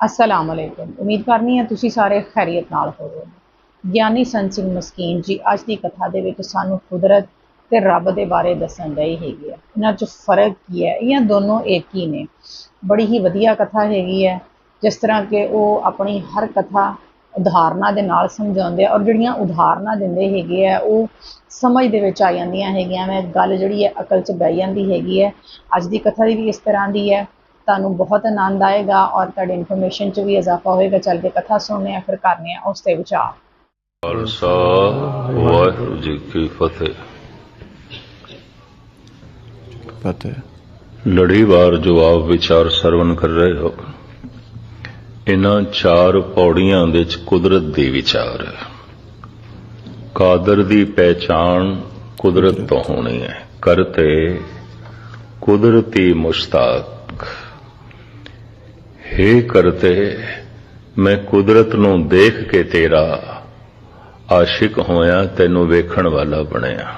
ਅਸਲਾਮ ਅਲੈਕੁਮ ਉਮੀਦ ਕਰਨੀ ਹੈ ਤੁਸੀਂ ਸਾਰੇ ਖੈਰੀਅਤ ਨਾਲ ਹੋਵੋਗੇ। ਗਿਆਨੀ ਸੰਤ ਸਿੰਘ ਮਸਕੀਨ ਜੀ, ਅੱਜ ਦੀ ਕਥਾ ਦੇ ਵਿੱਚ ਸਾਨੂੰ ਕੁਦਰਤ ਤੇ ਰੱਬ ਦੇ ਬਾਰੇ ਦੱਸਣ ਦੇ ਹੈਗੇ ਆ। ਇਹਨਾਂ 'ਚ ਫ਼ਰਕ ਕੀ ਹੈ? ਇਹ ਦੋਨੋਂ ਇੱਕ ਹੀ ਨੇ। ਬੜੀ ਹੀ ਵਧੀਆ ਕਥਾ ਹੈਗੀ ਹੈ, ਜਿਸ ਤਰ੍ਹਾਂ ਕਿ ਉਹ ਆਪਣੀ ਹਰ ਕਥਾ ਉਦਾਹਰਨਾਂ ਦੇ ਨਾਲ ਸਮਝਾਉਂਦੇ ਆ, ਔਰ ਜਿਹੜੀਆਂ ਉਦਾਹਰਨਾਂ ਦਿੰਦੇ ਹੈਗੇ ਆ, ਉਹ ਸਮਝ ਦੇ ਵਿੱਚ ਆ ਜਾਂਦੀਆਂ ਹੈਗੀਆਂ ਮੈਂ ਗੱਲ ਜਿਹੜੀ ਹੈ ਅਕਲ 'ਚ ਬਹਿ ਜਾਂਦੀ ਹੈਗੀ ਹੈ। ਅੱਜ ਦੀ ਕਥਾ ਦੀ ਵੀ ਇਸ ਤਰ੍ਹਾਂ ਦੀ ਹੈ ਤੁਹਾਨੂੰ ਬਹੁਤ ਆਨੰਦ ਆਏਗਾ ਔਰ ਤੁਹਾਡੀ ਇਨਫੋਰਮੇਸ਼ਨ 'ਚ ਵੀ ਇਜ਼ਾਫਾ ਹੋਏਗਾ ਚੱਲ ਕੇ ਕਥਾ ਸੁਣਨੇ ਆ ਫਿਰ ਕਰਨੇ ਆ ਉਸ ਤੇ ਵਿਚਾਰ। ਖਾਲਸਾ ਵਾਹਿਗੁਰੂ ਜੀ ਕੀ ਫਤਿਹ। ਫਤਿਹ। ਲੜੀਵਾਰ ਜੋ ਆਪ ਵਿਚਾਰ ਸਰਵਨ ਕਰ ਰਹੇ ਹੋ। ਇਹਨਾਂ ਚਾਰ ਪੌੜੀਆਂ ਵਿੱਚ ਕੁਦਰਤ ਦੀ ਵਿਚਾਰ ਹੈ। ਕਾਦਰ ਦੀ ਪਹਿਚਾਨ ਕੁਦਰਤ ਤੋਂ ਹੋਣੀ ਹੈ। ਕਰਤੇ ਕੁਦਰਤੀ ਮੁਸ਼ਤਾਕ। ਹੈ ਕਰਤੇ, ਮੈਂ ਕੁਦਰਤ ਨੂੰ ਦੇਖ ਕੇ ਤੇਰਾ ਆਸ਼ਿਕ ਹੋਇਆ, ਤੈਨੂੰ ਵੇਖਣ ਵਾਲਾ ਬਣਿਆ,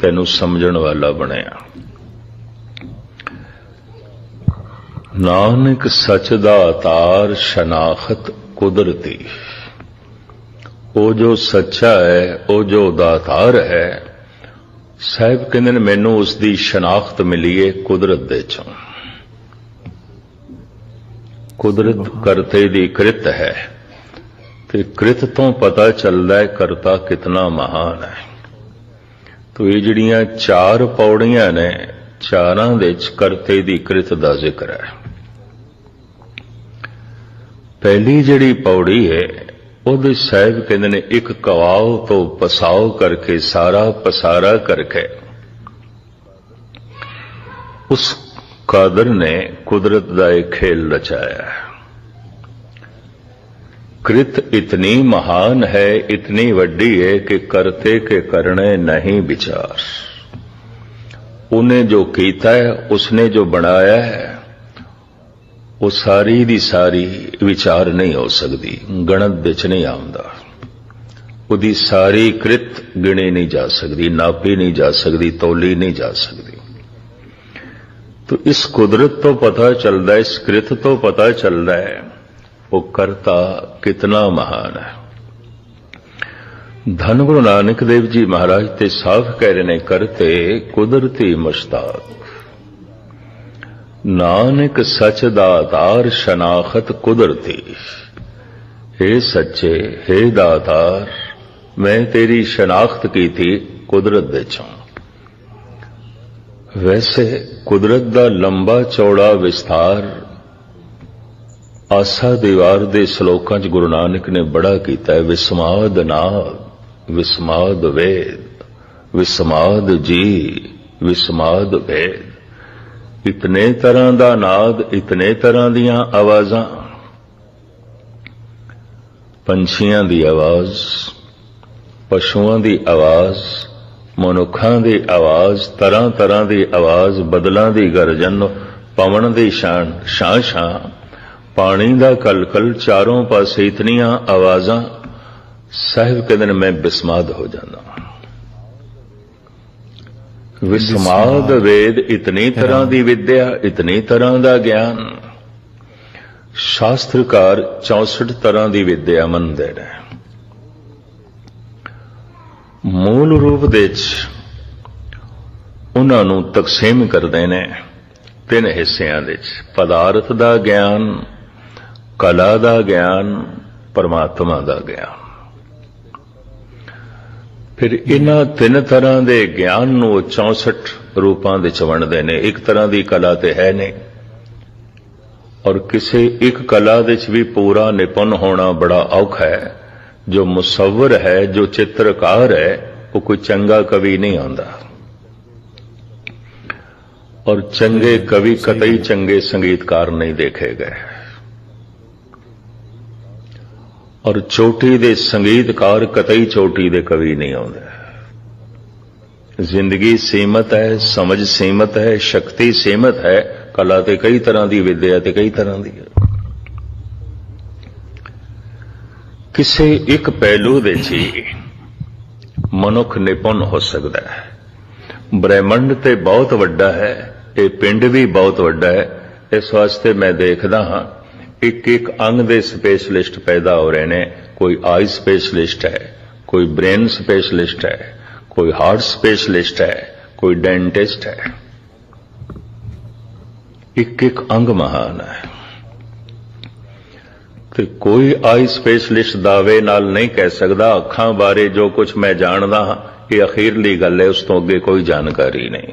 ਤੈਨੂੰ ਸਮਝਣ ਵਾਲਾ ਬਣਿਆ। ਨਾਨਕ ਸੱਚ ਦਾ ਅਤਾਰ ਸ਼ਨਾਖਤ ਕੁਦਰਤੀ। ਉਹ ਜੋ ਸੱਚਾ ਹੈ, ਉਹ ਜੋ ਦਾਤਾਰ ਹੈ, ਸਾਹਿਬ ਕਹਿੰਦੇ ਨੇ, ਮੈਨੂੰ ਉਸ ਦੀ ਸ਼ਨਾਖਤ ਮਿਲੀ ਏ ਕੁਦਰਤ ਦੇ ਚੋਂ। ਕੁਦਰਤ ਕਰਤੇ ਦੀ ਕ੍ਰਿਤ ਹੈ ਤੇ ਕ੍ਰਿਤ ਤੋਂ ਪਤਾ ਚੱਲਦਾ ਹੈ ਕਰਤਾ ਕਿਤਨਾ ਮਹਾਨ ਹੈ। ਤੋ ਇਹ ਜਿਹੜੀਆਂ ਚਾਰ ਪੌੜੀਆਂ ਨੇ ਚਾਰਾਂ ਵਿੱਚ ਕਰਤੇ ਦੀ ਕ੍ਰਿਤ ਦਾ ਜ਼ਿਕਰ ਹੈ। ਪਹਿਲੀ ਜਿਹੜੀ ਪੌੜੀ ਹੈ ਉਹਦੇ ਸਾਹਿਬ ਕਹਿੰਦੇ ਨੇ ਇੱਕ ਕਵਾਉ ਤੋਂ ਪਸਾਉ ਕਰਕੇ ਸਾਰਾ ਪਸਾਰਾ ਕਰਕੇ ਉਸ ਕਾਦਰ ਨੇ ਕੁਦਰਤ ਦਾ ਇੱਕ ਖੇਲ ਰਚਾਇਆ ਹੈ कृत इतनी महान है इतनी वड्डी है कि करते के करने नहीं विचार उन्हें जो कीता है उसने जो बनाया है ਉਹ ਸਾਰੀ ਦੀ ਸਾਰੀ ਵਿਚਾਰ ਨਹੀਂ ਹੋ ਸਕਦੀ ਗਣਤ ਵਿੱਚ ਨਹੀਂ ਆਉਂਦਾ ਉਹਦੀ ਸਾਰੀ ਕ੍ਰਿਤ ਗਿਣੀ ਨਹੀਂ ਜਾ ਸਕਦੀ ਨਾਪੀ ਨਹੀਂ ਜਾ ਸਕਦੀ ਤੋਲੀ ਨਹੀਂ ਜਾ ਸਕਦੀ ਤੋ ਇਸ ਕੁਦਰਤ ਤੋਂ ਪਤਾ ਚੱਲਦਾ ਹੈ, ਇਸ ਕ੍ਰਿਤ ਤੋਂ ਪਤਾ ਚੱਲਦਾ ਹੈ, ਉਹ ਕਰਤਾ ਕਿਤਨਾ ਮਹਾਨ ਹੈ। ਧੰਨ ਗੁਰੂ ਨਾਨਕ ਦੇਵ ਜੀ ਮਹਾਰਾਜ ਤੇ ਸਾਫ਼ ਕਹਿ ਰਹੇ ਨੇ, ਕਰਤੇ ਕੁਦਰਤੀ ਮੁਸ਼ਤਾਕ ਨਾਨਕ ਸੱਚ ਦਾ ਆਧਾਰ ਸ਼ਨਾਖਤ ਕੁਦਰਤੀ। हे ਸੱਚੇ हे ਦਾਤਾਰ, ਮੈਂ ਤੇਰੀ ਸ਼ਨਾਖਤ ਕੀਤੀ ਕੁਦਰਤ ਦੇ ਚੋਂ। ਵੈਸੇ ਕੁਦਰਤ ਦਾ ਲੰਬਾ ਚੌੜਾ ਵਿਸਥਾਰ ਆਸਾ ਦੀਵਾਰ ਦੇ ਸ਼ਲੋਕਾਂ 'ਚ ਗੁਰੂ ਨਾਨਕ ਨੇ ਬੜਾ ਕੀਤਾ ਹੈ, ਵਿਸਮਾਦ ਨਾਦ ਵਿਸਮਾਦ ਵੇਦ, ਵਿਸਮਾਦ ਜੀ, ਵਿਸਮਾਦ ਵੇਦ ਇਤਨੇ ਤਰ੍ਹਾਂ ਦਾ ਨਾਦ, ਇਤਨੇ ਤਰ੍ਹਾਂ ਦੀਆਂ ਆਵਾਜ਼ਾਂ, ਪੰਛੀਆਂ ਦੀ ਆਵਾਜ਼, ਪਸ਼ੂਆਂ ਦੀ ਆਵਾਜ਼ ਮਨੁੱਖਾਂ ਦੀ ਆਵਾਜ਼ ਤਰ੍ਹਾਂ ਤਰ੍ਹਾਂ ਦੀ ਆਵਾਜ਼ ਬਦਲਾਂ ਦੀ ਗਰਜਨ ਪਵਨ ਦੀ ਸ਼ਾਨ ਸ਼ਾਂ ਸ਼ਾਂ ਪਾਣੀ ਦਾ ਕਲਕਲ ਚਾਰੋਂ ਪਾਸੇ ਇਤਨੀਆਂ ਆਵਾਜ਼ਾਂ। ਸਾਹਿਬ ਕਹਿੰਦੇ ਨੇ ਮੈਂ ਬਿਸਮਾਦ ਹੋ ਜਾਂਦਾ ਵਿਸਮਾਦ ਵੇਦ ਇਤਨੀ ਤਰ੍ਹਾਂ ਦੀ ਵਿਦਿਆ ਇਤਨੀ ਤਰ੍ਹਾਂ ਦਾ ਗਿਆਨ। ਸ਼ਾਸਤਰਕਾਰ 64 ਤਰ੍ਹਾਂ ਦੀ ਵਿਦਿਆ ਮੰਨਦੇ ਨੇ। ਮੂਲ ਰੂਪ ਦੇ ਵਿੱਚ ਉਹਨਾਂ ਨੂੰ ਤਕਸੀਮ ਕਰਦੇ ਨੇ ਤਿੰਨ ਹਿੱਸਿਆਂ ਦੇ ਵਿੱਚ। ਪਦਾਰਥ ਦਾ ਗਿਆਨ, ਕਲਾ ਦਾ ਗਿਆਨ, ਪਰਮਾਤਮਾ ਦਾ ਗਿਆਨ। ਫਿਰ ਇਹਨਾਂ ਤਿੰਨ ਤਰ੍ਹਾਂ ਦੇ ਗਿਆਨ ਨੂੰ 64 ਰੂਪਾਂ ਵਿੱਚ ਵੰਡਦੇ ਨੇ। ਇੱਕ ਤਰ੍ਹਾਂ ਦੀ ਕਲਾ ਤੇ ਹੈ ਨਹੀਂ। ਔਰ ਕਿਸੇ ਇੱਕ ਕਲਾ ਦੇ ਵਿੱਚ ਵੀ ਪੂਰਾ ਨਿਪੁੰਨ ਹੋਣਾ ਬੜਾ ਔਖਾ ਹੈ। ਜੋ ਮੁਸਵਰ ਹੈ, ਜੋ ਚਿੱਤਰਕਾਰ ਹੈ, ਉਹ ਕੋਈ ਚੰਗਾ ਕਵੀ ਨਹੀਂ ਆਉਂਦਾ। ਔਰ ਚੰਗੇ ਕਵੀ ਕਤਈ ਚੰਗੇ ਸੰਗੀਤਕਾਰ ਨਹੀਂ ਦੇਖੇ ਗਏ। ਔਰ ਚੋਟੀ ਦੇ ਸੰਗੀਤਕਾਰ ਕਤਈ ਚੋਟੀ ਦੇ ਕਵੀ ਨਹੀਂ ਆਉਂਦੇ। ਜ਼ਿੰਦਗੀ ਸੀਮਤ ਹੈ, ਸਮਝ ਸੀਮਤ ਹੈ, ਸ਼ਕਤੀ ਸੀਮਤ ਹੈ, ਕਲਾ ਤੇ ਕਈ ਤਰ੍ਹਾਂ ਦੀ, ਵਿਦਿਆ ਤੇ ਕਈ ਤਰ੍ਹਾਂ ਦੀ। ਹੈ ਕਿਸੇ ਇੱਕ ਪਹਿਲੂ ਦੇ ਹੀ ਮਨੁੱਖ ਨਿਪੁੰਨ ਹੋ ਸਕਦਾ ਹੈ। ਬ੍ਰਹਿਮੰਡ ਤੇ ਬਹੁਤ ਵੱਡਾ ਹੈ ਇਹ ਪਿੰਡ ਵੀ ਬਹੁਤ ਵੱਡਾ ਹੈ। ਇਸ ਵਾਸਤੇ ਮੈਂ ਦੇਖਦਾ ਹਾਂ ਇੱਕ ਇੱਕ ਅੰਗ ਦੇ ਸਪੈਸ਼ਲਿਸਟ ਪੈਦਾ ਹੋ ਰਹੇ ਨੇ। ਕੋਈ ਆਈ ਸਪੈਸ਼ਲਿਸਟ ਹੈ, ਕੋਈ ਬ੍ਰੇਨ ਸਪੈਸ਼ਲਿਸਟ ਹੈ, ਕੋਈ ਹਾਰਟ ਸਪੈਸ਼ਲਿਸਟ ਹੈ, ਕੋਈ ਡੈਂਟਿਸਟ ਹੈ। ਇੱਕ ਇੱਕ ਅੰਗ ਮਹਾਨ ਹੈ। ਤੇ ਕੋਈ ਆਈ ਸਪੈਸ਼ਲਿਸਟ ਦਾਅਵੇ ਨਾਲ ਨਹੀਂ ਕਹਿ ਸਕਦਾ, ਅੱਖਾਂ ਬਾਰੇ ਜੋ ਕੁਝ ਮੈਂ ਜਾਣਦਾ ਹਾਂ, ਇਹ ਅਖੀਰਲੀ ਗੱਲ ਹੈ, ਉਸ ਤੋਂ ਅੱਗੇ ਕੋਈ ਜਾਣਕਾਰੀ ਨਹੀਂ।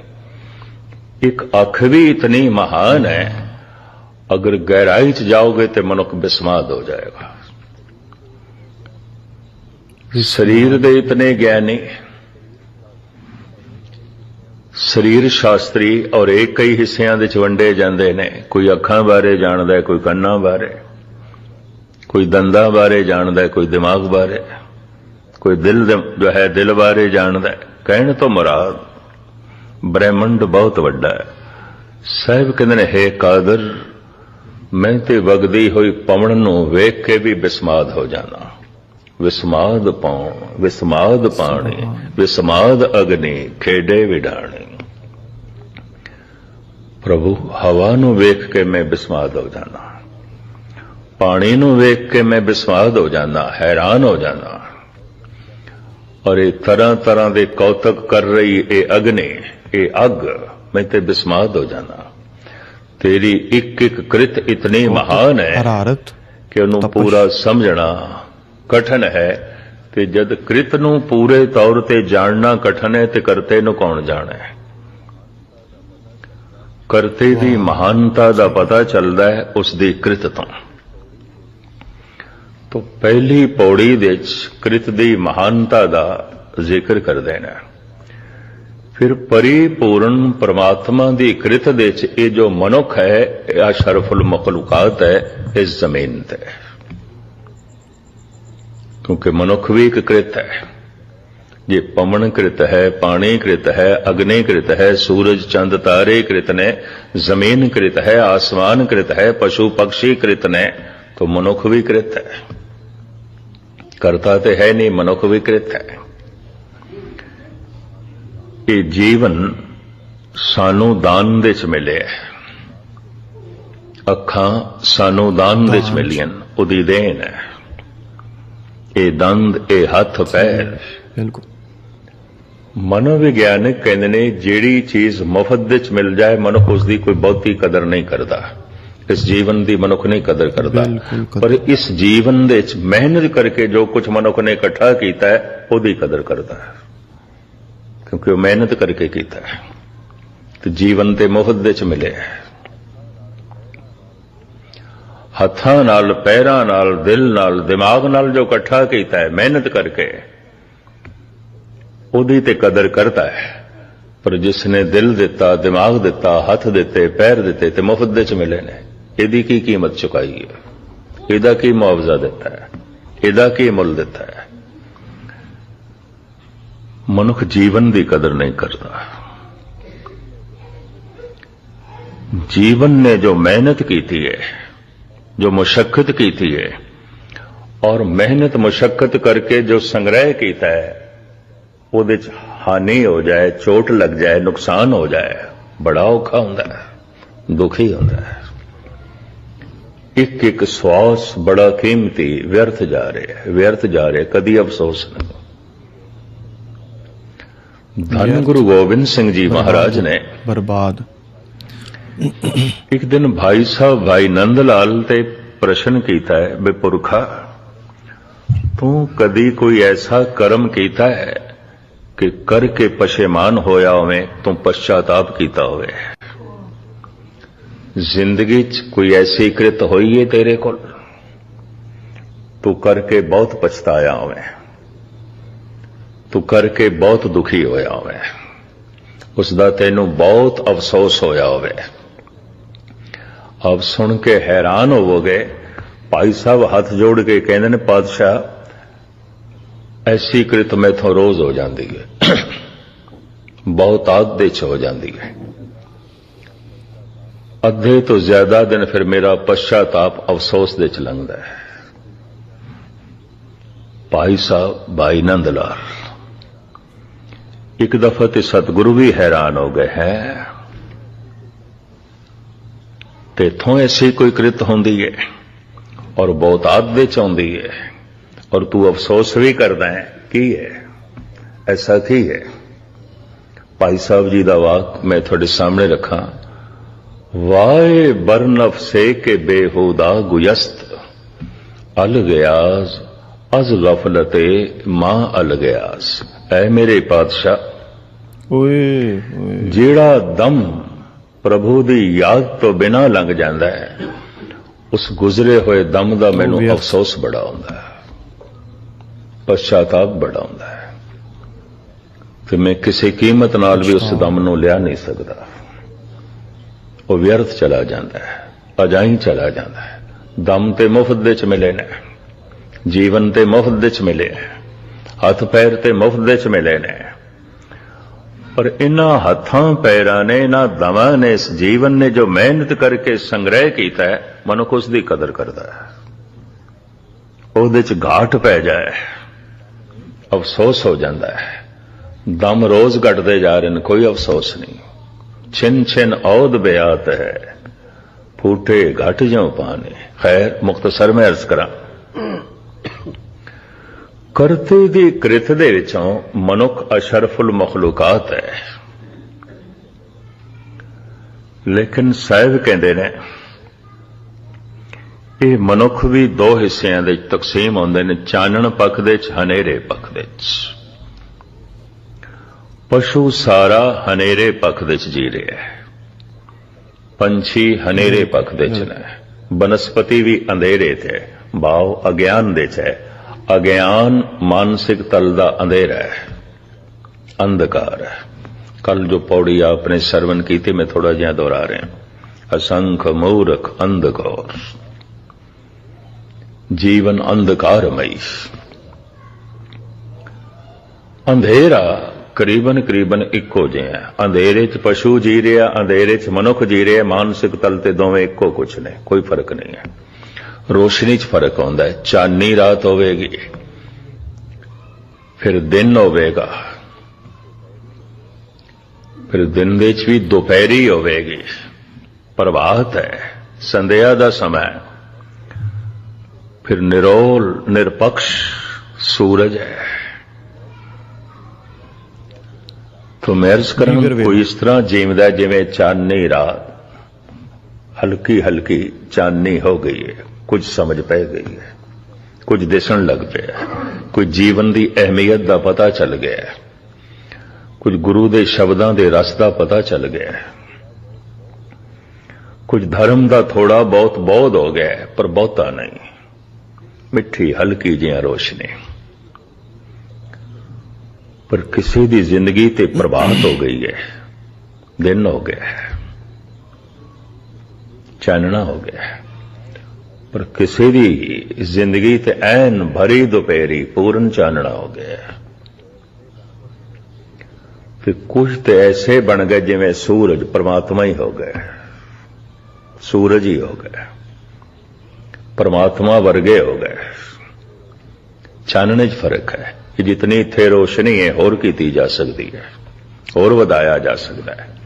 ਇੱਕ ਅੱਖ ਵੀ ਇਤਨੀ ਮਹਾਨ ਹੈ, ਅਗਰ ਗਹਿਰਾਈ ਚ ਜਾਓਗੇ ਤੇ ਮਨੁੱਖ ਬਿਸਮਾਦ ਹੋ ਜਾਏਗਾ। ਸਰੀਰ ਦੇ ਇਤਨੇ ਗਿਆਨੀ, ਸਰੀਰ ਸ਼ਾਸਤਰੀ ਔਰ ਇਹ ਕਈ ਹਿੱਸਿਆਂ ਦੇ ਚ ਵੰਡੇ ਜਾਂਦੇ ਨੇ, ਕੋਈ ਅੱਖਾਂ ਬਾਰੇ ਜਾਣਦਾ ਕੋਈ ਕੰਨਾਂ ਬਾਰੇ। ਕੋਈ ਦੰਦਾਂ ਬਾਰੇ ਜਾਣਦਾ ਕੋਈ ਦਿਮਾਗ ਬਾਰੇ, ਕੋਈ ਦਿਲ ਜੋ ਹੈ ਦਿਲ ਬਾਰੇ ਜਾਣਦਾ ਕਹਿਣ ਤੋਂ ਮੁਰਾਦ ਬ੍ਰਹਿਮੰਡ ਬਹੁਤ ਵੱਡਾ ਹੈ। ਸਾਹਿਬ ਕਹਿੰਦੇ ਨੇ, ਹੈ ਕਾਦਰ, ਮੈਂ ਤੇ ਵਗਦੀ ਹੋਈ ਪਵਣ ਨੂੰ ਵੇਖ ਕੇ ਵੀ ਬਿਸਮਾਦ ਹੋ ਜਾਣਾ। ਵਿਸਮਾਦ ਪਾਉਣ ਵਿਸਮਾਦ ਪਾਣੀ ਵਿਸਮਾਦ ਅਗਨੀ, ਖੇਡੇ ਵਿਡਾਣੀ। ਪ੍ਰਭੂ, ਹਵਾ ਨੂੰ ਵੇਖ ਕੇ ਮੈਂ ਬਿਸਮਾਦ ਹੋ ਜਾਣਾ। ਪਾਣੀ ਨੂੰ ਵੇਖ ਕੇ ਮੈਂ ਬਿਸਮਾਦ ਹੋ ਜਾਣਾ ਹੈਰਾਨ ਹੋ ਜਾਣਾ ਔਰ ਇਹ ਤਰ੍ਹਾਂ ਤਰ੍ਹਾਂ ਦੇ ਕੌਤਕ ਕਰ ਰਹੀ ਇਹ ਅਗਨੀ ਇਹ ਅੱਗ ਮੈਂ ਤੇ ਬਿਸਮਾਦ ਹੋ ਜਾਣਾ ਤੇਰੀ ਇੱਕ ਇੱਕ ਕ੍ਰਿਤ ਇਤਨੀ ਮਹਾਨ ਹੈ ਹਰਾਰਤ ਕਿ ਉਹਨੂੰ। ਪੂਰਾ ਸਮਝਣਾ ਕਠਨ ਹੈ ਤੇ ਜਦ ਕ੍ਰਿਤ ਨੂੰ ਪੂਰੇ ਤੌਰ ਤੇ ਜਾਣਨਾ ਕਠਨ ਹੈ ਤੇ ਕਰਤੇ ਨੂੰ ਕੌਣ ਜਾਣੇ? ਕਰਤੇ ਦੀ ਮਹਾਨਤਾ ਦਾ ਪਤਾ ਚੱਲਦਾ ਹੈ ਉਸ ਦੀ ਕ੍ਰਿਤ ਤੋਂ। ਤੋਂ ਪਹਿਲੀ ਪੌੜੀ ਦੇ ਵਿੱਚ ਕ੍ਰਿਤ ਦੀ ਮਹਾਨਤਾ ਦਾ ਜ਼ਿਕਰ ਕਰਦੇ ਨੇ। ਫਿਰ ਪਰਿਪੂਰਨ ਪ੍ਰਮਾਤਮਾ ਦੀ ਕ੍ਰਿਤ ਦੇ ਵਿੱਚ ਇਹ ਜੋ ਮਨੁੱਖ ਹੈ, ਇਹ ਅਸ਼ਰਫੁਲ ਮਖਲੂਕਾਤ ਹੈ ਇਸ ਜ਼ਮੀਨ ਤੇ। ਕਿਉਂਕਿ ਮਨੁੱਖ ਵੀ ਇੱਕ ਕ੍ਰਿਤ ਹੈ। ਜੇ ਪਵਨ ਕ੍ਰਿਤ ਹੈ, ਪਾਣੀ ਕ੍ਰਿਤ ਹੈ, ਅਗਨੀ ਕ੍ਰਿਤ ਹੈ, ਸੂਰਜ, ਚੰਦ, ਤਾਰੇ ਕ੍ਰਿਤ ਨੇ, ਜ਼ਮੀਨ ਕ੍ਰਿਤ ਹੈ, ਆਸਮਾਨ ਕ੍ਰਿਤ ਹੈ, ਪਸ਼ੂ ਪਕਸ਼ੀ ਕ੍ਰਿਤ ਨੇ तो ਮਨੁੱਖ ਵੀ ਕ੍ਰਿਤ ਹੈ। ਕਰਤਾ ਤੇ ਹੈ ਨਹੀਂ ਮਨੁੱਖ ਵੀ ਕ੍ਰਿਤ ਹੈ। ਇਹ ਜੀਵਨ ਸਾਨੂੰ ਦਾਨ ਦੇ ਚ ਮਿਲਿਆ। ਅੱਖਾਂ ਸਾਨੂੰ ਦਾਨ ਦੇ ਚ। ਮਿਲੀਆਂ ਉਹਦੀ ਦੇਣ ਹੈ। ਇਹ ਦੰਦ ਇਹ ਹੱਥ ਪੈਰ। ਬਿਲਕੁਲ। ਮਨੋਵਿਗਿਆਨਕ ਕਹਿੰਦੇ ਨੇ ਜਿਹੜੀ ਚੀਜ਼ ਮੁਫਤ ਵਿੱਚ ਮਿਲ ਜਾਏ ਮਨੁੱਖ ਉਸ ਦੀ ਕੋਈ ਬਹੁਤੀ ਕਦਰ ਨਹੀਂ ਕਰਦਾ। ਇਸ ਜੀਵਨ ਦੀ ਮਨੁੱਖ ਨਹੀਂ ਕਦਰ ਕਰਦਾ। ਪਰ ਇਸ ਜੀਵਨ ਦੇ ਵਿੱਚ ਮਿਹਨਤ ਕਰਕੇ ਜੋ ਕੁਝ ਮਨੁੱਖ ਨੇ ਇਕੱਠਾ ਕੀਤਾ ਹੈ ਉਹਦੀ ਕਦਰ ਕਰਦਾ ਹੈ। ਕਿਉਂਕਿ ਉਹ ਮਿਹਨਤ ਕਰਕੇ ਕੀਤਾ ਹੈ। ਤੇ ਜੀਵਨ ਤੇ ਮੁਫਤ ਵਿੱਚ ਮਿਲਿਆ ਹੈ। ਹੱਥਾਂ ਨਾਲ ਪੈਰਾਂ ਨਾਲ ਦਿਲ ਨਾਲ ਦਿਮਾਗ ਨਾਲ ਜੋ ਇਕੱਠਾ ਕੀਤਾ ਹੈ ਮਿਹਨਤ ਕਰਕੇ ਉਹਦੀ ਤੇ ਕਦਰ ਕਰਦਾ ਹੈ। ਪਰ ਜਿਸ ਨੇ ਦਿਲ ਦਿੱਤਾ ਦਿਮਾਗ ਦਿੱਤਾ ਹੱਥ ਦਿੱਤੇ ਪੈਰ ਦਿੱਤੇ ਤੇ ਮੁਫਤ ਦੇ ਚ ਮਿਲੇ ਨੇ। ਇਹਦੀ ਕੀ ਕੀਮਤ ਚੁਕਾਈ ਹੈ ਇਹਦਾ ਕੀ ਮੁਆਵਜ਼ਾ ਦਿੱਤਾ ਹੈ ਇਹਦਾ ਕੀ ਮੁੱਲ ਦਿੱਤਾ ਹੈ ਮਨੁੱਖ ਜੀਵਨ ਦੀ ਕਦਰ ਨਹੀਂ ਕਰਦਾ ਜੀਵਨ ਨੇ ਜੋ ਮਿਹਨਤ ਕੀਤੀ ਹੈ ਜੋ ਮੁਸ਼ਕਲ ਕੀਤੀ ਹੈ ਔਰ ਮਿਹਨਤ ਮੁਸ਼ਕਲ ਕਰਕੇ ਜੋ ਸੰਗ੍ਰਹਿ ਕੀਤਾ ਹੈ ਉਹਦੇ ਚ ਹਾਨੀ ਹੋ ਜਾਏ ਚੋਟ ਲੱਗ ਜਾਏ ਨੁਕਸਾਨ ਹੋ ਜਾਏ ਬੜਾ ਔਖਾ ਹੁੰਦਾ ਹੈ ਦੁਖੀ ਹੁੰਦਾ ਹੈ ਇੱਕ ਇੱਕ ਸਵਾਸ ਬੜਾ ਕੀਮਤੀ ਵਿਅਰਥ ਜਾ ਰਿਹਾ ਹੈ ਵਿਅਰਥ ਜਾ ਰਿਹਾ ਕਦੀ ਅਫਸੋਸ ਨਹੀਂ ਧੰਨ। ਗੁਰੂ ਗੋਬਿੰਦ ਸਿੰਘ ਜੀ ਮਹਾਰਾਜ ਨੇ ਬਰਬਾਦ ਇੱਕ ਦਿਨ ਭਾਈ ਸਾਹਿਬ ਭਾਈ ਨੰਦ ਲਾਲ ਤੇ ਪ੍ਰਸ਼ਨ ਕੀਤਾ ਹੈ ਬੇ ਪੁਰਖਾ ਤੂੰ ਕਦੀ ਕੋਈ ਐਸਾ ਕਰਮ ਕੀਤਾ ਹੈ ਕਿ ਕਰਕੇ ਪਛੇਮਾਨ ਹੋਇਆ ਹੋਵੇਂ ਤੂੰ ਪਛਤਾਤਾਪ ਕੀਤਾ ਹੋਵੇ ਜ਼ਿੰਦਗੀ 'ਚ ਕੋਈ ਐਸੀ ਕ੍ਰਿਤ ਹੋਈ ਹੈ ਤੇਰੇ ਕੋਲ? ਤੂੰ ਕਰਕੇ ਬਹੁਤ ਪਛਤਾਇਆ ਹੋਵੇਂ ਤੂੰ ਕਰਕੇ ਬਹੁਤ ਦੁਖੀ ਹੋਇਆ ਹੋਵੇਂ ਉਸ ਦਾ ਤੈਨੂੰ ਬਹੁਤ ਅਫਸੋਸ ਹੋਇਆ ਹੋਵੇ ਆਪ ਸੁਣ ਕੇ ਹੈਰਾਨ ਹੋਵੋਗੇ, ਭਾਈ ਸਾਹਿਬ ਹੱਥ ਜੋੜ ਕੇ ਕਹਿੰਦੇ ਨੇ, ਪਾਤਸ਼ਾਹ, ਐਸੀ ਕਿਰਤ ਮੈਥੋਂ ਰੋਜ਼ ਹੋ ਜਾਂਦੀ ਹੈ ਬਹੁਤ ਆਦੇ ਚ ਹੋ ਜਾਂਦੀ ਹੈ ਅੱਧੇ ਤੋਂ ਜ਼ਿਆਦਾ ਦਿਨ ਫਿਰ ਮੇਰਾ ਪਛਤਾਤਾਪ ਅਫਸੋਸ ਦੇ ਚ ਲੰਘਦਾ ਹੈ। ਭਾਈ ਸਾਹਿਬ, ਭਾਈ ਨੰਦ ਲਾਲ ਇੱਕ ਦਫਾ ਤੇ ਸਤਿਗੁਰੂ ਵੀ ਹੈਰਾਨ ਹੋ ਗਏ ਹੈ। ਤੇ ਇਥੋਂ ਐਸੀ ਕੋਈ ਕ੍ਰਿਤ ਹੁੰਦੀ ਹੈ ਔਰ ਬਹੁਤਾਤ ਦੇ ਚ ਆਉਂਦੀ ਹੈ ਔਰ ਤੂੰ ਅਫਸੋਸ ਵੀ ਕਰਦਾ ਹੈ। ਕੀ ਹੈ? ਐਸਾ ਕੀ ਹੈ? ਭਾਈ ਸਾਹਿਬ ਜੀ ਦਾ ਵਾਕ ਮੈਂ ਤੁਹਾਡੇ ਸਾਹਮਣੇ ਰੱਖਾਂ। ਸੇ ਕੇ ਬੇਹੂਦਾ ਗੁਯਸਤ। ਅਲ ਗਿਆਸ ਅਜ਼ ਗਫਲਤੇ ਮਾਂ ਅਲ ਗਿਆਸ ਐ ਮੇਰੇ ਪਾਤਸ਼ਾਹ। ਓਏ ਜਿਹੜਾ ਦਮ ਪ੍ਰਭੂ ਦੀ ਯਾਦ ਤੋਂ ਬਿਨਾ ਲੰਘ ਜਾਂਦਾ ਹੈ ਉਸ ਗੁਜ਼ਰੇ ਹੋਏ ਦਮ ਦਾ ਮੈਨੂੰ। ਅਫਸੋਸ ਬੜਾ ਹੁੰਦਾ ਹੈ ਪਛਤਾਪ ਬੜਾ ਹੁੰਦਾ ਹੈ। ਕਿ ਮੈਂ ਕਿਸੇ ਕੀਮਤ ਨਾਲ ਵੀ ਉਸ ਦਮ ਨੂੰ ਲਿਆ ਨਹੀਂ ਸਕਦਾ। ਉਹ ਵਿਅਰਥ ਚਲਾ ਜਾਂਦਾ ਹੈ, ਅਜਾਈ ਚਲਾ ਜਾਂਦਾ ਹੈ। ਦਮ ਤੇ ਮੁਫਤ ਦੇ ਚ ਮਿਲੇ ਨੇ, ਜੀਵਨ ਤੇ ਮੁਫਤ ਦੇ ਚ ਮਿਲੇ ਹੱਥ ਪੈਰ ਤੇ ਮੁਫਤ ਦੇ ਚ ਮਿਲੇ ਨੇ। ਪਰ ਇਹਨਾਂ ਹੱਥਾਂ ਪੈਰਾਂ ਨੇ ਇਹਨਾਂ ਦਮਾਂ ਨੇ, ਇਸ ਜੀਵਨ ਨੇ ਜੋ ਮਿਹਨਤ ਕਰਕੇ ਸੰਗ੍ਰਹਿ ਕੀਤਾ ਹੈ, ਮਨੁੱਖ ਉਸ ਦੀ ਕਦਰ ਕਰਦਾ ਹੈ। ਉਹਦੇ ਚ ਘਾਟ ਪੈ ਜਾਏ, ਅਫਸੋਸ ਹੋ ਜਾਂਦਾ ਹੈ। ਦਮ ਰੋਜ਼ ਘਟਦੇ ਜਾ ਰਹੇ ਨੇ, ਕੋਈ ਅਫਸੋਸ ਨਹੀਂ। ਛਿਨ ਛਿਨ ਔਦ ਬਿਆਤ ਹੈ। ਫੂਟੇ ਘਟ ਜਾਉ ਪਾਣੇ। ਖੈਰ ਮੁਖਤਸਰ ਮੈਂ ਅਰਜ਼ ਕਰਾਂ। ਕਰਤੇ ਦੀ ਕ੍ਰਿਤ ਦੇ ਵਿੱਚੋਂ ਮਨੁੱਖ ਅਸ਼ਰਫੁਲ ਮਖਲੂਕਾਤ ਹੈ। ਲੇਕਿਨ ਸਾਹਿਬ ਕਹਿੰਦੇ ਨੇ, ਇਹ ਮਨੁੱਖ ਵੀ ਦੋ ਹਿੱਸਿਆਂ ਦੇ ਤਕਸੀਮ ਹੁੰਦੇ ਨੇ, ਚਾਨਣ ਪੱਖ ਦੇ ਚ ਹਨੇਰੇ ਪੱਖ ਦੇ ਚ ਪਸ਼ੂ ਸਾਰਾ ਹਨੇਰੇ ਪੱਖ ਦੇ ਚ ਜੀ ਰਿਹਾ ਹੈ। ਪੰਛੀ ਹਨੇਰੇ ਪੱਖ ਦੇ ਚ ਨੇ। ਬਨਸਪਤੀ ਵੀ ਅੰਧੇਰੇ ਤੇ ਭਾਵ ਅਗਿਆਨ ਦੇ ਚ ਹੈ। ਅਗਿਆਨ ਮਾਨਸਿਕ ਤਲ ਦਾ ਅੰਧੇਰਾ ਹੈ। ਅੰਧਕਾਰ ਹੈ। ਕੱਲ ਜੋ ਪੌੜੀ ਆਪਨੇ ਸਰਵਨ ਕੀਤੀ ਮੈਂ ਥੋੜਾ ਜਿਹਾ ਦੁਹਰਾ ਰਿਹਾ ਅਸੰਖ ਮੂਰਖ ਅੰਧਕਾਰ। ਜੀਵਨ ਅੰਧਕਾਰਮਈ। ਅੰਧੇਰਾ ਕਰੀਬਨ ਕਰੀਬਨ ਇੱਕੋ ਜਿਹੇ ਹੈ ਅੰਧੇਰੇ 'ਚ ਪਸ਼ੂ ਜੀ ਰਿਹਾ ਅੰਧੇਰੇ 'ਚ ਮਨੁੱਖ ਜੀ ਰਿਹਾ ਮਾਨਸਿਕ ਤਲ ਤੇ ਦੋਵੇਂ ਇੱਕੋ ਕੁਛ ਨੇ, ਕੋਈ ਫ਼ਰਕ ਨਹੀਂ ਹੈ। ਰੋਸ਼ਨੀ 'ਚ ਫ਼ਰਕ ਆਉਂਦਾ ਹੈ, ਚਾਨਣੀ ਰਾਤ ਹੋਵੇਗੀ, ਫਿਰ ਦਿਨ ਹੋਵੇਗਾ, ਫਿਰ ਦਿਨ ਦੇ 'ਚ ਵੀ ਦੁਪਹਿਰੀ ਹੋਵੇਗੀ। ਪ੍ਰਵਾਹਤ ਹੈ, ਸੰਧਿਆ ਦਾ ਸਮਾਂ ਫਿਰ ਨਿਰੋਲ, ਨਿਰਪਕਸ਼ ਸੂਰਜ ਹੈ। ਤੋ ਮੈਂ ਅਰਜ਼ ਕਰਾਂ। ਕੋਈ ਇਸ ਤਰ੍ਹਾਂ ਜੀਵਦਾ ਜਿਵੇਂ ਚਾਨਣੀ ਰਾਤ ਹਲਕੀ ਹਲਕੀ ਚਾਨਣੀ ਹੋ ਗਈ ਹੈ ਕੁਝ ਸਮਝ ਪੈ ਗਈ ਹੈ ਕੁਝ ਦਿਸਣ ਲੱਗ ਪਿਆ। ਕੋਈ ਜੀਵਨ ਦੀ ਅਹਿਮੀਅਤ ਦਾ ਪਤਾ ਚੱਲ ਗਿਆ। ਕੁਝ ਗੁਰੂ ਦੇ ਸ਼ਬਦਾਂ ਦੇ ਰਸ ਦਾ ਪਤਾ ਚੱਲ ਗਿਆ। ਕੁਝ ਧਰਮ ਦਾ ਥੋੜਾ ਬਹੁਤ ਬੋਧ ਹੋ ਗਿਆ ਪਰ ਬਹੁਤਾ ਨਹੀਂ ਮਿੱਠੀ ਹਲਕੀ ਜਿਹਾ ਰੋਸ਼ਨੀ ਪਰ ਕਿਸੇ ਦੀ ਜ਼ਿੰਦਗੀ ਤੇ ਪ੍ਰਭਾਤ ਹੋ ਗਈ ਹੈ ਦਿਨ ਹੋ ਗਿਆ ਹੈ ਚਾਨਣਾ ਹੋ ਗਿਆ ਹੈ ਪਰ ਕਿਸੇ ਦੀ ਜ਼ਿੰਦਗੀ ਤੇ ਐਨ ਭਰੀ ਦੁਪਹਿਰੀ ਪੂਰਨ ਚਾਨਣਾ ਹੋ ਗਿਆ ਹੈ ਤੇ ਕੁਝ ਤੇ ਐਸੇ ਬਣ ਗਏ ਜਿਵੇਂ ਸੂਰਜ ਪ੍ਰਮਾਤਮਾ ਹੀ ਹੋ ਗਏ ਸੂਰਜ ਹੀ ਹੋ ਗਏ परमात्मा वर्गे हो गए ਚਾਨਣੇ 'ਚ ਫਰਕ ਹੈ ਕਿ ਜਿਤਨੀ ਇੱਥੇ ਰੋਸ਼ਨੀ ਹੈ ਹੋਰ ਕੀਤੀ ਜਾ ਸਕਦੀ ਹੈ ਹੋਰ ਵਧਾਇਆ ਜਾ ਸਕਦਾ ਹੈ।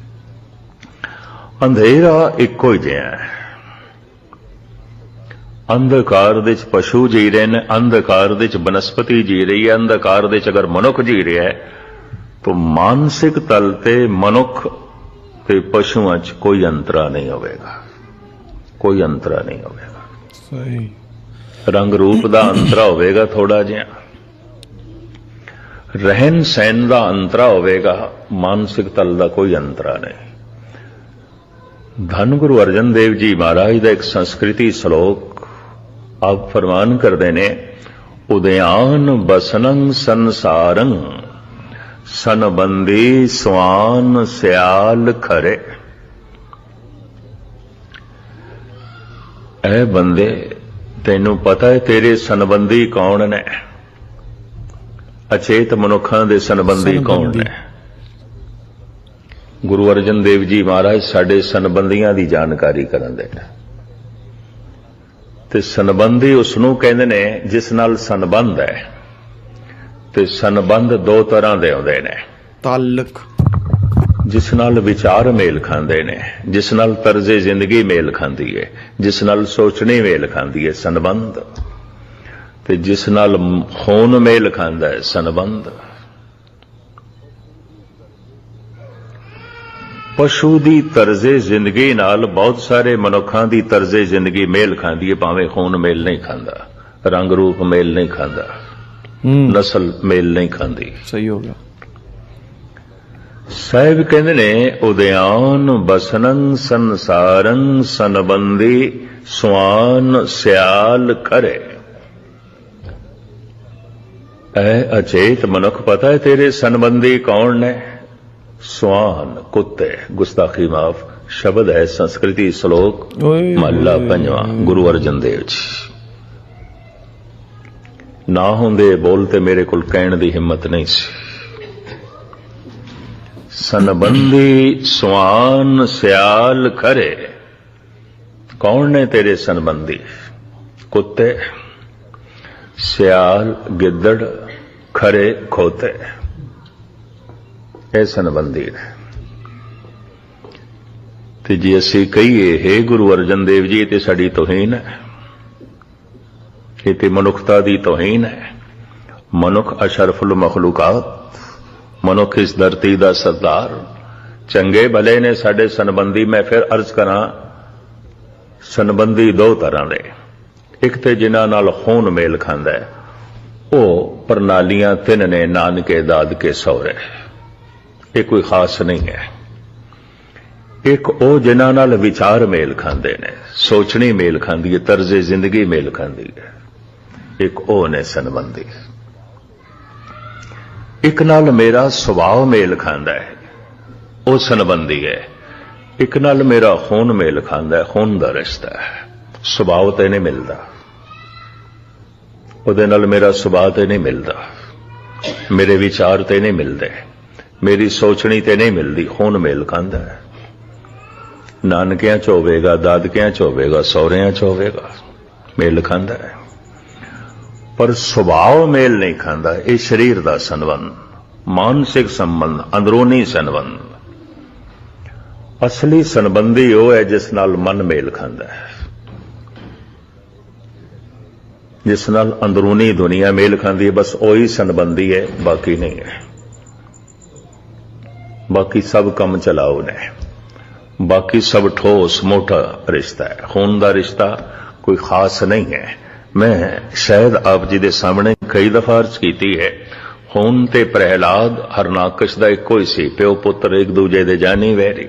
ਅੰਧੇਰਾ ਇੱਕੋ ਹੀ ਜਿਹਾ ਹੈ। ਅੰਧਕਾਰ ਦੇ ਵਿੱਚ ਪਸ਼ੂ ਜੀ ਰਹੇ ਨੇ ਅੰਧਕਾਰ ਦੇ ਵਿੱਚ ਬਨਸਪਤੀ ਜੀ ਰਹੀ ਹੈ ਅੰਧਕਾਰ ਦੇ ਵਿੱਚ ਅਗਰ ਮਨੁੱਖ ਜੀ ਰਿਹਾ ਹੈ ਤਾਂ ਮਾਨਸਿਕ ਤਲ ਤੇ ਮਨੁੱਖ ਤੇ ਪਸ਼ੂਆਂ 'ਚ ਕੋਈ ਅੰਤਰਾ ਨਹੀਂ ਹੋਵੇਗਾ। ਕੋਈ ਅੰਤਰਾ ਨਹੀਂ ਹੋਵੇਗਾ। ਸਹੀ। ਰੰਗ ਰੂਪ ਦਾ ਅੰਤਰਾ ਹੋਵੇਗਾ ਥੋੜਾ ਜਿਹਾ। ਰਹਿਣ ਸਹਿਣ ਦਾ ਅੰਤਰਾ ਹੋਵੇਗਾ, ਮਾਨਸਿਕ ਤਲ ਦਾ ਕੋਈ ਅੰਤਰਾ ਨਹੀਂ। ਧੰਨ ਗੁਰੂ ਅਰਜਨ ਦੇਵ ਜੀ ਮਹਾਰਾਜ ਦਾ ਇੱਕ ਸੰਸਕ੍ਰਿਤੀ ਸ਼ਲੋਕ ਆਪ ਫਰਮਾਨ ਕਰਦੇ ਨੇ ਉਦਿਆਨ ਬਸਨੰ ਸੰਸਾਰੰ, ਸਨਬੰਦੀ ਸਵਾਨ ਸਿਆਲ ਖਰੇ। ਐ ਬੰਦੇ, ਤੈਨੂੰ ਪਤਾ ਹੈ ਤੇਰੇ ਸੰਬੰਧੀ ਕੌਣ ਨੇ? ਅਚੇਤ ਮਨੁੱਖਾਂ ਦੇ ਸੰਬੰਧੀ ਕੌਣ। ਨੇ ਗੁਰੂ ਅਰਜਨ ਦੇਵ ਜੀ ਮਹਾਰਾਜ ਸਾਡੇ ਸੰਬੰਧੀਆਂ ਦੀ ਜਾਣਕਾਰੀ ਕਰਨ ਦੇ ਤੇ ਸੰਬੰਧੀ ਉਸ ਨੂੰ ਕਹਿੰਦੇ ਨੇ ਜਿਸ ਨਾਲ ਸੰਬੰਧ ਹੈ ਤੇ ਸੰਬੰਧ ਦੋ ਤਰ੍ਹਾਂ ਦੇ ਹੁੰਦੇ ਨੇ। ਤਾਲਕ। ਜਿਸ ਨਾਲ ਵਿਚਾਰ ਮੇਲ ਖਾਂਦੇ ਨੇ ਜਿਸ ਨਾਲ ਤਰਜ਼ੇ ਜ਼ਿੰਦਗੀ ਮੇਲ ਖਾਂਦੀ ਹੈ ਜਿਸ ਨਾਲ ਸੋਚਣੀ ਮੇਲ ਖਾਂਦੀ ਹੈ ਸੰਬੰਧ। ਤੇ ਜਿਸ ਨਾਲ ਖੂਨ ਮੇਲ ਖਾਂਦਾ ਹੈ ਸੰਬੰਧ ਪਸ਼ੂ ਦੀ ਤਰਜ਼ੇ ਜ਼ਿੰਦਗੀ ਨਾਲ ਬਹੁਤ ਸਾਰੇ ਮਨੁੱਖਾਂ ਦੀ ਤਰਜ਼ੇ ਜ਼ਿੰਦਗੀ ਮੇਲ ਖਾਂਦੀ ਹੈ ਭਾਵੇਂ ਖੂਨ ਮੇਲ ਨਹੀਂ ਖਾਂਦਾ ਰੰਗ ਰੂਪ ਮੇਲ ਨਹੀਂ ਖਾਂਦਾ ਨਸਲ ਮੇਲ ਨਹੀਂ ਖਾਂਦੀ। ਸਹੀ ਹੋ ਗਿਆ। ਸਾਹਿਬ ਕਹਿੰਦੇ ਨੇ ਉਦਿਆਨ ਬਸਨੰ ਸੰਸਾਰੰ ਸੰਬੰਧੀ ਸਵਾਨ ਸਿਆਲ ਕਰੇ ਐ ਅਚੇਤ ਮਨੁੱਖ ਪਤਾ ਹੈ ਤੇਰੇ ਸੰਬੰਧੀ ਕੌਣ ਨੇ? ਸਵਾਨ ਕੁੱਤੇ ਗੁਸਤਾਖੀ ਮਾਫ ਸ਼ਬਦ ਹੈ ਸੰਸਕ੍ਰਿਤੀ ਸ਼ਲੋਕ ਮਹੱਲਾ ਪੰਜਵਾਂ ਗੁਰੂ ਅਰਜਨ ਦੇਵ ਜੀ। ਨਾ ਹੁੰਦੇ ਬੋਲ ਤੇ ਮੇਰੇ ਕੋਲ ਕਹਿਣ ਦੀ ਹਿੰਮਤ ਨਹੀਂ ਸੀ। ਸੰਬੰਧੀ ਸਵਾਨ ਸਿਆਲ ਖਰੇ ਕੌਣ ਨੇ ਤੇਰੇ ਸੰਬੰਧੀ? ਕੁੱਤੇ ਸਿਆਲ, ਗਿੱਦੜ, ਖਰੇ, ਖੋਤੇ। ਇਹ ਸੰਬੰਧੀ ਨੇ। ਤੇ ਜੇ ਅਸੀਂ ਕਹੀਏ, ਹੈ ਗੁਰੂ ਅਰਜਨ ਦੇਵ ਜੀ ਤੇ ਸਾਡੀ ਤੋਹੀਨ ਹੈ। ਇਹ ਤੇ ਮਨੁੱਖਤਾ ਦੀ ਤੋਹੀਨ ਹੈ। ਮਨੁੱਖ ਅਸ਼ਰਫੁਲ ਮਖਲੂਕਾਤ, ਮਨੁੱਖ ਇਸ ਧਰਤੀ ਦਾ ਸਰਦਾਰ। ਚੰਗੇ ਭਲੇ ਨੇ ਸਾਡੇ ਸੰਬੰਧੀ, ਮੈਂ ਫਿਰ ਅਰਜ਼ ਕਰਾਂ, ਸੰਬੰਧੀ ਦੋ ਤਰ੍ਹਾਂ ਦੇ। ਇੱਕ ਤੇ ਜਿਨ੍ਹਾਂ ਨਾਲ ਖੂਨ ਮੇਲ ਖਾਂਦਾ ਹੈ, ਉਹ ਪ੍ਰਣਾਲੀਆਂ ਤਿੰਨ ਨੇ, ਨਾਨਕੇ, ਦਾਦਕੇ, ਸਹੁਰੇ। ਇਹ ਕੋਈ ਖਾਸ ਨਹੀਂ ਹੈ। ਇੱਕ ਉਹ ਜਿਨ੍ਹਾਂ ਨਾਲ ਵਿਚਾਰ ਮੇਲ ਖਾਂਦੇ ਨੇ, ਸੋਚਣੀ ਮੇਲ ਖਾਂਦੀ ਹੈ, ਤਰਜ਼ੇ ਜ਼ਿੰਦਗੀ ਮੇਲ ਖਾਂਦੀ ਹੈ। ਇੱਕ ਉਹ ਨੇ ਸੰਬੰਧੀ। ਇੱਕ ਨਾਲ ਮੇਰਾ ਸੁਭਾਅ ਮੇਲ ਖਾਂਦਾ ਹੈ, ਉਹ ਸੰਬੰਧੀ ਹੈ। ਇੱਕ ਨਾਲ ਮੇਰਾ ਖੂਨ ਮੇਲ ਖਾਂਦਾ ਹੈ, ਖੂਨ ਦਾ ਰਿਸ਼ਤਾ ਹੈ। ਸੁਭਾਅ ਤੇ ਨਹੀਂ ਮਿਲਦਾ। ਉਹਦੇ ਨਾਲ ਮੇਰਾ ਸੁਭਾਅ ਤੇ ਨਹੀਂ ਮਿਲਦਾ। ਮੇਰੇ ਵਿਚਾਰ ਤੇ ਨਹੀਂ ਮਿਲਦੇ। ਮੇਰੀ ਸੋਚਣੀ ਤੇ ਨਹੀਂ ਮਿਲਦੀ। ਖੂਨ ਮੇਲ ਖਾਂਦਾ ਹੈ। ਨਾਨਕਿਆਂ ਚ ਹੋਵੇਗਾ, ਦਾਦਕਿਆਂ ਚ ਹੋਵੇਗਾ, ਸਹੁਰਿਆਂ ਚ ਹੋਵੇਗਾ, ਮੇਲ ਖਾਂਦਾ ਹੈ। ਪਰ ਸੁਭਾਅ ਮੇਲ ਨਹੀਂ ਖਾਂਦਾ। ਇਹ ਸਰੀਰ ਦਾ ਸੰਬੰਧ, ਮਾਨਸਿਕ ਸੰਬੰਧ, ਅੰਦਰੂਨੀ ਸੰਬੰਧ। ਅਸਲੀ ਸੰਬੰਧੀ ਉਹ ਹੈ ਜਿਸ ਨਾਲ ਮਨ ਮੇਲ ਖਾਂਦਾ ਹੈ। ਜਿਸ ਨਾਲ ਅੰਦਰੂਨੀ ਦੁਨੀਆ ਮੇਲ ਖਾਂਦੀ ਹੈ, ਬਸ ਉਹੀ ਸੰਬੰਧੀ ਹੈ, ਬਾਕੀ ਨਹੀਂ ਹੈ। ਬਾਕੀ ਸਭ ਕੰਮ ਚਲਾਓ ਨੇ। ਬਾਕੀ ਸਭ ਠੋਸ, ਮੋਟਾ ਰਿਸ਼ਤਾ ਹੈ। ਖੂਨ ਦਾ ਰਿਸ਼ਤਾ ਕੋਈ ਖਾਸ ਨਹੀਂ ਹੈ। ਮੈਂ ਸ਼ਾਇਦ ਆਪ ਜੀ ਦੇ ਸਾਹਮਣੇ ਕਈ ਦਫਾ ਅਰਜ਼ ਕੀਤੀ ਹੈ। ਖੂਨ ਤੇ ਪ੍ਰਹਿਲਾਦ ਹਰਨਾਕਸ਼ ਦਾ ਇੱਕੋ ਹੀ ਸੀ, ਪਿਓ ਪੁੱਤਰ ਇੱਕ ਦੂਜੇ ਦੇ ਜਾਨੀ ਵਹਿ ਵੈਰੀ।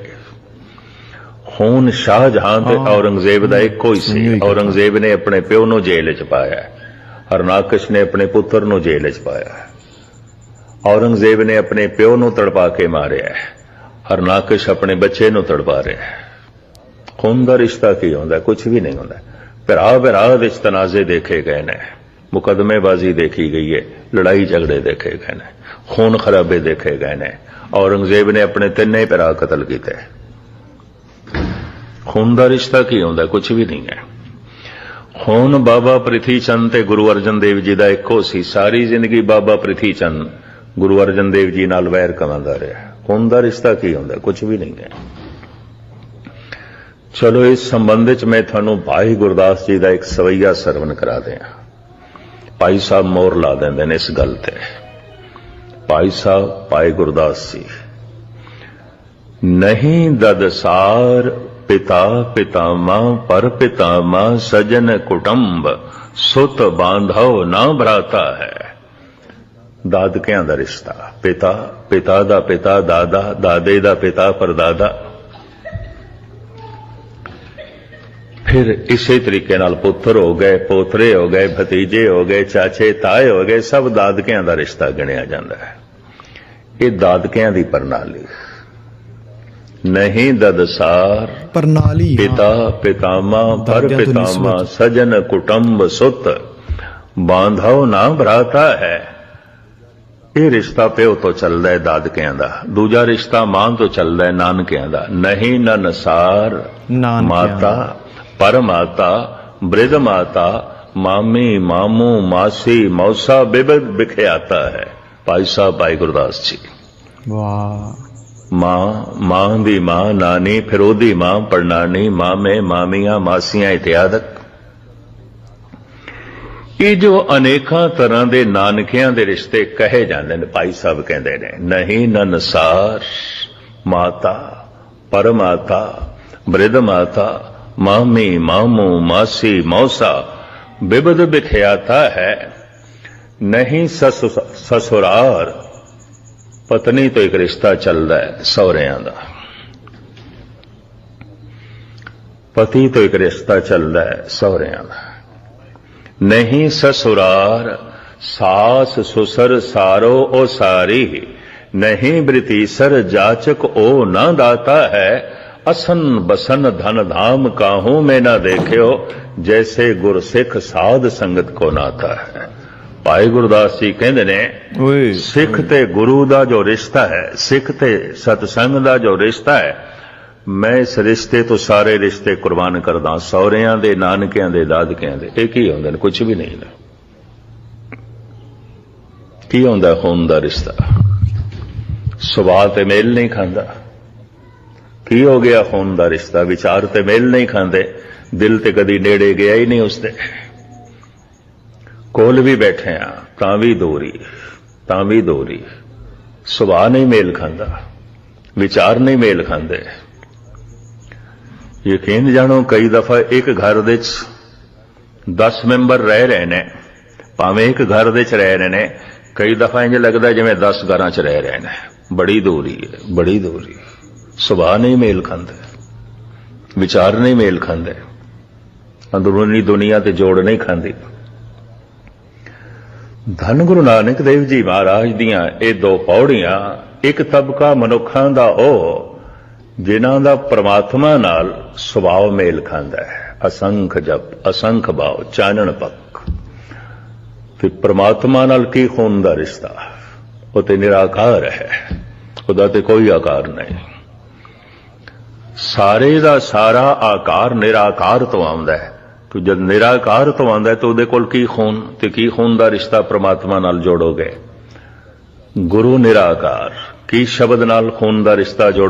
ਖੂਨ ਸ਼ਾਹਜਹਾਨ ਤੇ। ਔਰੰਗਜ਼ੇਬ ਦਾ ਇੱਕੋ ਹੀ ਸੀ। ਔਰੰਗਜ਼ੇਬ ਨੇ ਆਪਣੇ ਪਿਓ ਨੂੰ ਜੇਲ੍ਹ 'ਚ ਪਾਇਆ ਹਰਨਾਕਸ਼ ਨੇ ਆਪਣੇ ਪੁੱਤਰ ਨੂੰ ਜੇਲ੍ਹ 'ਚ ਪਾਇਆ ਔਰੰਗਜ਼ੇਬ ਨੇ ਆਪਣੇ ਪਿਓ ਨੂੰ ਤੜਪਾ ਕੇ ਮਾਰਿਆ ਹਰਨਾਕਸ਼ ਆਪਣੇ ਬੱਚੇ ਨੂੰ ਤੜਪਾ ਰਿਹਾ ਖੂਨ ਦਾ ਰਿਸ਼ਤਾ ਕੀ ਹੁੰਦਾ ਕੁਝ ਵੀ ਨਹੀਂ ਹੁੰਦਾ ਭਰਾ ਭਰਾ ਵਿੱਚ ਤਨਾਜ਼ੇ ਦੇਖੇ ਗਏ ਨੇ। ਮੁਕਦਮੇਬਾਜ਼ੀ ਦੇਖੀ ਗਈ ਹੈ। ਲੜਾਈ ਝਗੜੇ ਦੇਖੇ ਗਏ ਨੇ। ਖੂਨ ਖਰਾਬੇ ਦੇਖੇ ਗਏ ਨੇ। ਔਰੰਗਜ਼ੇਬ ਨੇ ਆਪਣੇ ਤਿੰਨੇ ਭਰਾ ਕਤਲ ਕੀਤੇ। ਖੂਨ ਦਾ ਰਿਸ਼ਤਾ ਕੀ ਹੁੰਦਾ ਕੁਝ ਵੀ ਨਹੀਂ ਹੈ। ਹੁਣ ਬਾਬਾ ਪ੍ਰਿਥੀ ਚੰਦ ਤੇ ਗੁਰੂ ਅਰਜਨ ਦੇਵ ਜੀ ਦਾ ਇੱਕੋ ਸੀ। ਸਾਰੀ ਜ਼ਿੰਦਗੀ ਬਾਬਾ ਪ੍ਰਿਥੀ ਚੰਦ ਗੁਰੂ ਅਰਜਨ ਦੇਵ ਜੀ ਨਾਲ ਵੈਰ ਕਮਾਉਂਦਾ ਰਿਹਾ। ਖੂਨ ਦਾ ਰਿਸ਼ਤਾ ਕੀ ਹੁੰਦਾ ਕੁਝ ਵੀ ਨਹੀਂ ਹੈ। ਚਲੋ, ਇਸ ਸੰਬੰਧ ਵਿੱਚ ਮੈਂ ਤੁਹਾਨੂੰ ਭਾਈ ਗੁਰਦਾਸ ਜੀ ਦਾ ਇੱਕ ਸਵਈਆ ਸਰਵਨ ਕਰਾ ਦਿਆਂ। ਭਾਈ ਸਾਹਿਬ ਮੋਰ ਲਾ ਦਿੰਦੇ ਨੇ ਇਸ ਗੱਲ ਤੇ। ਭਾਈ ਸਾਹਿਬ, ਭਾਈ ਗੁਰਦਾਸ ਜੀ, ਨਹੀਂ ਦਦਸਾਰ ਪਿਤਾ ਪਿਤਾਮਾ, ਪਰ ਪਿਤਾਮਾ ਸਜਨ ਕੁਟੰਬ, ਸੁਤ ਬਾਂਧਵ ਨਾ ਭਰਾਤਾ ਹੈ। ਦਾਦਕਿਆਂ ਦਾ ਰਿਸ਼ਤਾ, ਪਿਤਾ ਪਿਤਾ ਦਾ ਪਿਤਾ, ਦਾਦਾ, ਦਾਦੇ ਦਾ ਪਿਤਾ, ਪਰਦਾਦਾ। ਫਿਰ ਇਸੇ ਤਰੀਕੇ ਨਾਲ ਪੁੱਤਰ ਹੋ ਗਏ, ਪੋਤਰੇ ਹੋ ਗਏ, ਭਤੀਜੇ ਹੋ ਗਏ, ਚਾਚੇ, ਤਾਏ ਹੋ ਗਏ, ਸਭ ਦਾਦਕਿਆਂ ਦਾ ਰਿਸ਼ਤਾ ਗਿਣਿਆ ਜਾਂਦਾ ਹੈ। ਇਹ ਦਾਦਕਿਆਂ ਦੀ ਪ੍ਰਣਾਲੀ। ਨਹੀਂ ਦਦਸਾਰ। ਪ੍ਰਣਾਲੀ। ਪਿਤਾ ਪਿਤਾਮਾ ਪਰ ਪਿਤਾਮਾ। ਸਜਨ ਕੁਟੰਬ ਸੁਤ। ਬਾਂਧਵ ਨਾ ਭਰਾਤਾ ਹੈ। ਇਹ ਰਿਸ਼ਤਾ ਪਿਓ ਤੋਂ ਚੱਲਦਾ ਹੈ ਦਾਦਕਿਆਂ ਦਾ। ਦੂਜਾ ਰਿਸ਼ਤਾ ਮਾਂ ਤੋਂ ਚੱਲਦਾ ਹੈ ਨਾਨਕਿਆਂ ਦਾ। ਨਹੀਂ ਨਨਸਾਰ ਮਾਤਾ ਪਰਮਾਤਾ ਬ੍ਰਿਧ ਮਾਤਾ ਮਾਮੀ ਮਾਮੂ ਮਾਸੀ ਮੌਸਾ ਬਿਬਦ ਬਿਖਿਆਤਾ ਹੈ। ਭਾਈ ਸਾਹਿਬ ਭਾਈ ਗੁਰਦਾਸ ਜੀ। ਵਾਹ। ਮਾਂ ਮਾਂ ਦੀ ਮਾਂ, ਨਾਨੀ, ਫਿਰ ਉਹਦੀ ਮਾਂ, ਪੜਨਾਨੀ, ਮਾਮੇ, ਮਾਮੀਆਂ, ਮਾਸੀਆਂ ਇਤਿਆਦਕ ਇਹ ਜੋ ਅਨੇਕਾਂ ਤਰ੍ਹਾਂ ਦੇ ਨਾਨਕਿਆਂ ਦੇ ਰਿਸ਼ਤੇ ਕਹੇ ਜਾਂਦੇ ਨੇ, ਭਾਈ ਸਾਹਿਬ ਕਹਿੰਦੇ ਨੇ, ਨਹੀਂ ਨਨਸਾਰ ਮਾਤਾ, ਪਰਮਾਤਾ ਬ੍ਰਿਧ ਮਾਤਾ ਮਾਮੀ, ਮਾਮੂ, ਮਾਸੀ, ਮੌਸਾ, ਬਿਬਦ ਬਿਖਿਆਤਾ ਹੈ। ਨਹੀਂ ਸਸੁਰਾਰ ਪਤਨੀ ਤੋਂ ਇੱਕ ਰਿਸ਼ਤਾ ਚੱਲਦਾ ਹੈ ਸਹੁਰਿਆਂ ਦਾ ਪਤੀ ਤੋਂ ਇੱਕ ਰਿਸ਼ਤਾ ਚੱਲਦਾ ਹੈ ਸਹੁਰਿਆਂ ਦਾ ਨਹੀਂ ਸਸੁਰਾਰ ਸਾਸ ਸੁਸਰ ਸਾਰੋ ਉਹ ਸਾਰੀ ਨਹੀਂ ਬ੍ਰਿਤੀਸਰ ਜਾਚਕ ਉਹ ਨਾ ਦਾਤਾ ਹੈ ਅਸਨ ਬਸਨ ਧਨ ਧਾਮ ਕਾਹੂ ਮੈਂ ਨਾ ਦੇਖਿਓ ਜੈਸੇ ਗੁਰਸਿੱਖ ਸਾਧ ਸੰਗਤ ਕੋ ਨਾਤਾ ਹੈ ਭਾਈ ਗੁਰਦਾਸ ਜੀ ਕਹਿੰਦੇ ਨੇ ਓਏ। ਸਿੱਖ ਤੇ ਗੁਰੂ ਦਾ ਜੋ ਰਿਸ਼ਤਾ ਹੈ ਸਿੱਖ ਤੇ ਸਤਸੰਗ ਦਾ ਜੋ ਰਿਸ਼ਤਾ ਹੈ ਮੈਂ ਇਸ ਰਿਸ਼ਤੇ ਤੋਂ ਸਾਰੇ ਰਿਸ਼ਤੇ ਕੁਰਬਾਨ ਕਰਦਾ ਸਹੁਰਿਆਂ ਦੇ ਨਾਨਕਿਆਂ ਦੇ ਦਾਦਕਿਆਂ ਦੇ। ਇਹ ਕੀ ਹੁੰਦੇ ਨੇ? ਕੁਝ ਵੀ ਨਹੀਂ ਨੇ ਕੀ ਹੁੰਦਾ? ਖੂਨ ਦਾ ਰਿਸ਼ਤਾ। ਸੁਭਾਅ ਤੇ ਮੇਲ ਨਹੀਂ ਖਾਂਦਾ। ਕੀ ਹੋ ਗਿਆ? ਖੂਨ ਦਾ ਰਿਸ਼ਤਾ। ਵਿਚਾਰ ਤੇ ਮੇਲ ਨਹੀਂ ਖਾਂਦੇ। ਦਿਲ ਤੇ ਕਦੀ ਨੇੜੇ ਗਿਆ ਹੀ ਨਹੀਂ ਉਸਦੇ। ਕੋਲ ਵੀ ਬੈਠੇ ਆ, ਤਾਂ ਵੀ ਦੋਰੀ, ਤਾਂ ਵੀ ਦੋਰੀ। ਸੁਭਾਅ ਨਹੀਂ ਮੇਲ ਖਾਂਦਾ, ਵਿਚਾਰ ਨਹੀਂ ਮੇਲ ਖਾਂਦੇ। ਯਕੀਨ ਜਾਣੋ, ਕਈ ਦਫਾ ਇੱਕ ਘਰ ਦੇ ਵਿੱਚ 10 ਮੈਂਬਰ ਰਹਿ ਰਹੇ ਨੇ, ਭਾਵੇਂ ਇੱਕ ਘਰ ਦੇ ਚ ਰਹਿ ਰਹੇ ਨੇ, ਕਈ ਦਫਾ ਇੰਜ ਲੱਗਦਾ ਜਿਵੇਂ 10 ਘਰਾਂ ਚ ਰਹਿ ਰਹੇ ਨੇ। ਬੜੀ ਦੂਰੀ ਹੈ, ਬੜੀ ਦੂਰੀ। ਸੁਭਾਅ ਨਹੀਂ ਮੇਲ ਖਾਂਦੇ, ਵਿਚਾਰ ਨਹੀਂ ਮੇਲ ਖਾਂਦੇ। ਅੰਦਰੂਨੀ ਦੁਨੀਆ ਤੇ ਜੋੜ ਨਹੀਂ ਖਾਂਦੀ। ਧੰਨ ਗੁਰੂ ਨਾਨਕ ਦੇਵ ਜੀ ਮਹਾਰਾਜ ਦੀਆਂ ਇਹ ਦੋ ਪੌੜੀਆਂ, ਇੱਕ ਤਬਕਾ ਮਨੁੱਖਾਂ ਦਾ ਉਹ, ਜਿਨ੍ਹਾਂ ਦਾ ਪ੍ਰਮਾਤਮਾ ਨਾਲ ਸੁਭਾਅ ਮੇਲ ਖਾਂਦਾ ਹੈ। ਅਸੰਖ ਜਪ, ਅਸੰਖ ਭਾਵ, ਚਾਨਣ ਪੱਕ ਤੇ ਪ੍ਰਮਾਤਮਾ ਨਾਲ ਕੀ ਖੂਨ ਦਾ ਰਿਸ਼ਤਾ? ਉਹ ਤੇ ਨਿਰਾਕਾਰ ਹੈ। ਉਹਦਾ ਤੇ ਕੋਈ ਆਕਾਰ ਨਹੀਂ। ਸਾਰੇ ਦਾ ਸਾਰਾ ਆਕਾਰ ਨਿਰਾਕਾਰ ਤੋਂ ਆਉਂਦਾ ਹੈ। ਕਿ ਜਦ ਨਿਰਾਕਾਰ ਤੋਂ ਆਉਂਦਾ ਹੈ ਤਾਂ ਉਹਦੇ ਕੋਲ ਕੀ ਖੂਨ ਤੇ ਕੀ ਖੂਨ ਦਾ ਰਿਸ਼ਤਾ ਪ੍ਰਮਾਤਮਾ ਨਾਲ ਜੋੜੋਗੇ? ਗੁਰੂ ਨਿਰਾਕਾਰ, ਕੀ ਸ਼ਬਦ ਨਾਲ ਖੂਨ ਦਾ ਰਿਸ਼ਤਾ ਜੋੜ